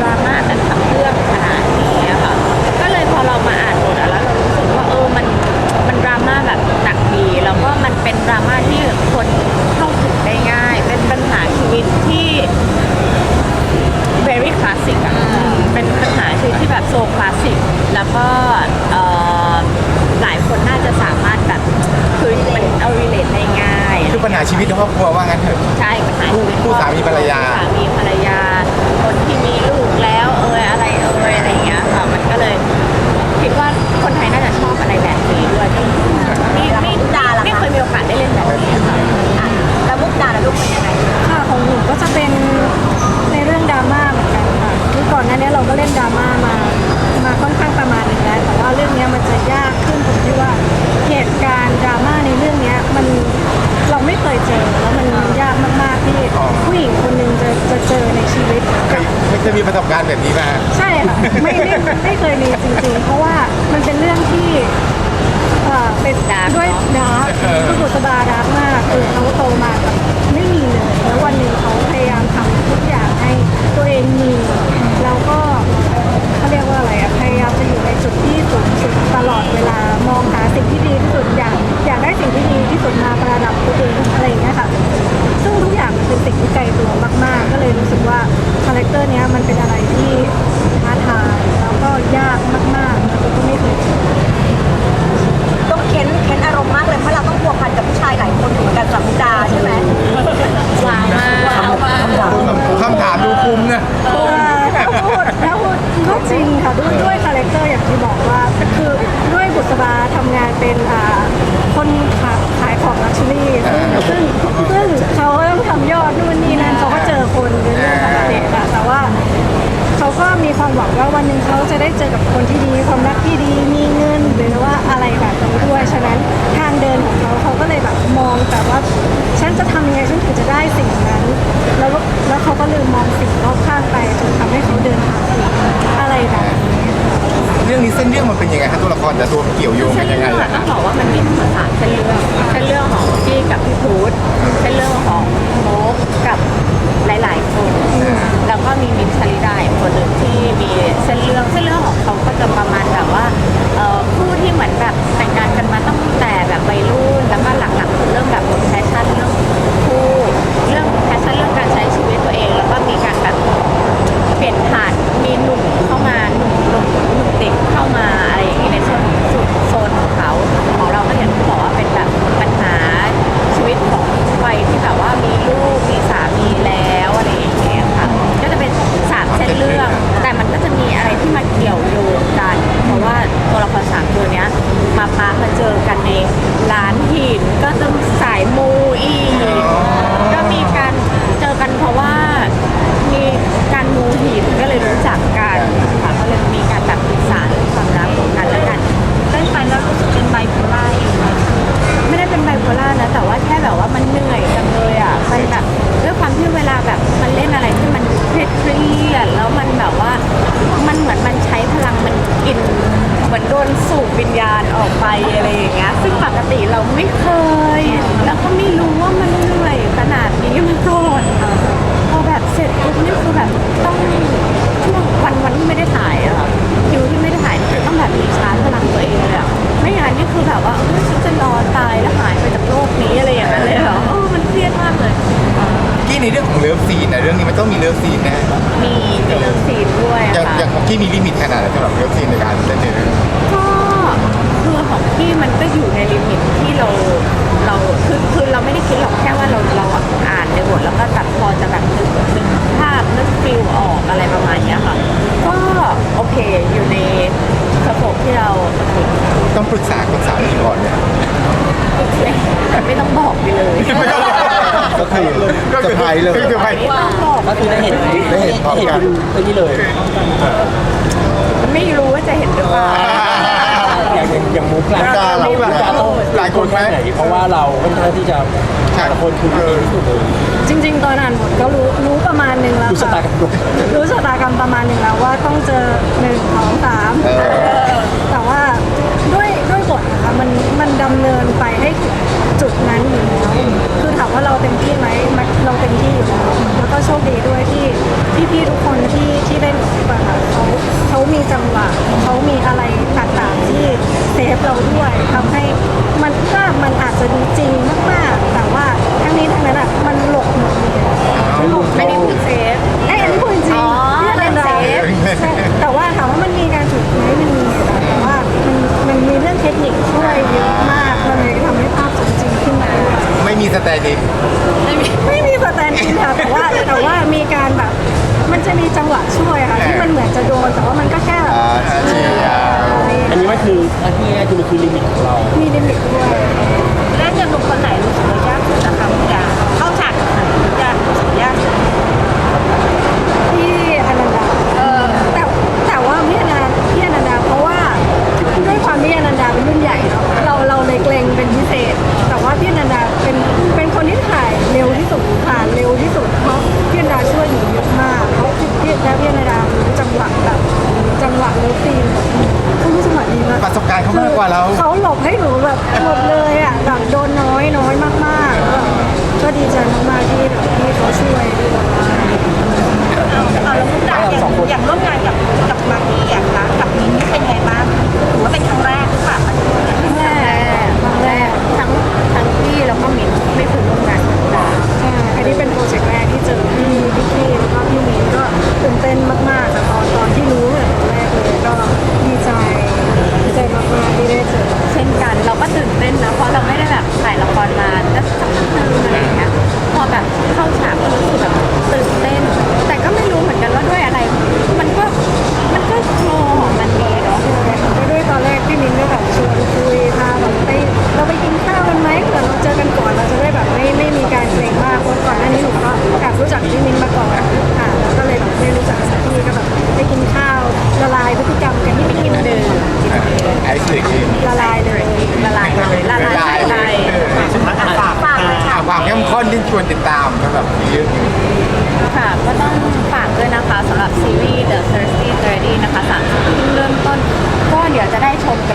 ดราม่าแต่ทั้งเรื่องขนาดนี้ค่ะ ก็เลยพอเรามาอ่านบทแล้วเรารู้สึกว่าเออมันมันดราม่าแบบหนักดี แล้วก็มันเป็นดราม่าที่คนเข้าถึงได้ง่าย เป็นปัญหาชีวิตที่ very classic อะเป็นปัญหาชีวิตที่แบบโซคลาสสิก แล้วก็เออหลายคนน่าจะสามารถแบบคือเอา relate ได้ง่าย คือปัญหาชีวิตในครอบครัวว่างั้นเถอะ ใช่ปัญหาคู่สามีภรรยาสามีภรรยา คนที่มีลูกแล้ว ประสบการณ์แบบนี้มาใช่ค่ะไม่ไม่ไม่เคยมีจริงๆ เพราะว่ามันเป็นเรื่องที่เอ่อเป็นดาร์กด้วยเนอะดาร์กเออคือบุษบาดาร์กมากคือเขาโตมาแบ ก็ลืมมองสิ่งรอบข้างไปจนทำให้เขาเดินทางผิดอะไรแบบนี้เรื่องนี้เส้นเรื่องมันเป็นยังไงครับตัวละครแต่ตัวเกี่ยวโยงเส้กันนยังไงเรื่องอะอะต้องบอกว่ามันมีทั้งหมดสามเส้นเรื่องเส้นเรื่องของพี่กับพี่พูดเส้นเรื่องของโมกกับหลาย ๆ คน แล้วมันแบบว่า มันเหมือนมันใช้พลังมันกินเหมือนโดนสูบวิญญาณออกไปอะไรอย่างเงี้ยซึ่งปกติเราไม่เคย แล้วก็ไม่รู้ว่ามันเหนื่อยขนาดนี้มาก่อนพอแบบเสร็จปุ๊บนี่คือแบบต้อง อย่างค่ะอย่างของกี้มีลิมิตขนาดไหนสำหรับเลิฟซีนในการเล่นในเรื่องก็คือของพี่มันก็อยู่ในลิมิตที่เราเราคือคือเราไม่ได้คิดหรอกแค่ว่าเราเราอ่านในบทแล้วก็แบบพอจะแบบนึกนึกภาพนึกฟิลออกอะไรประมาณเนี้ยค่ะก็โอเคอยู่ในสโคปที่เราโอเคต้องปรึกษาคุณสามีก่อนเนี่ยไม่ต้องบอกไปเลยก็คือเซอร์ไพรส์เลย ก็คือไปไม่ต้องบอก ก็คือได้เห็นได้เห็นพร้อมกันเป็นนี่เลยายคนไหมไหนเพราะว่าเราค่อนข้างที่จะแต่ละคนคือดีที่สุดเลยจริง ๆ ตอนอ่านบทก็รู้รู้ประมาณหนึ่งแล้วดูชะค่ะตากรรมด้วยรู้ชะตากรรมประมาณหนึ่งแล้วว่าต้องเจอหนึ่งสองสามเออ แต่ว่าด้วยด้วยบทนะคะมันมันดำเนินไปให้ถึงจุดนั้นอยู่แล้วคือถามว่าเราเต็มที่ไหมมันเราเต็มที่อยู่แล้วแล้วก็โชคดีด้วยที่พี่ๆทุกคนที่ที่เล่นกับพี่ปะค่ะเขาเขามีจังหวะเขามีอะไรต่างๆที่ เซฟเราด้วยทำให้มันภาพมันอาจจะดูจริงมากๆ แต่ว่าทั้งนี้ทั้งนั้นอะมันหลบหมดเลยหลบไม่ได้พูดเซฟ ไอ้ยอันนี้พูดจริงอ๋อเรื่องเซฟแต่ว่าถามว่ามันมีการถูกไหมมันมีแต่ว่ามันมันมีเรื่องเทคนิคช่วยเยอะมากมันเลยทำให้ภาพจริงขึ้นมา ไม่มีสแตนดิ ไม่มีสแตนด์อิค่ะแต่ว่าแต่ว่ามีการแบบ มันจะมีจังหวะช่วยค่ะที่มันเหมือนจะโดนแต่ว่ามันก็แค่ คือมันคือลิมิตของเรา มีลิมิตด้วย มากกว่าเรา เขาหลบให้หนูแบบหมดเลยอะแบบโดนน้อยน้อยมากๆแล้ก็ดีใจมากๆที่แบบที่เขาช่วยด้วย อ่าแล้วมุกดาอย่างอย่างร่วมงานื่นเต้นนะเพราะเราไม่ได้แบบถ่ายละครมาก็สักพักนึงอะไรอย่างเงี้ยพอแบบเข้าฉากก็รู้สึกแบบตื่นเต้น แต่ก็ไม่รู้เหมือนกันว่าด้วยอะไร มันก็มันก็โชว์ของมันเองเนาะด้วยตอนแรก วนติดตามสำหรับซีรีนี้ค่ะก็ต้องฝากด้วยนะคะสำหรับซีรีส์ The Thirsty Thirty นะคะสามทุ่มเริ่มต้น ก็เดี๋ยวจะได้ชมกัน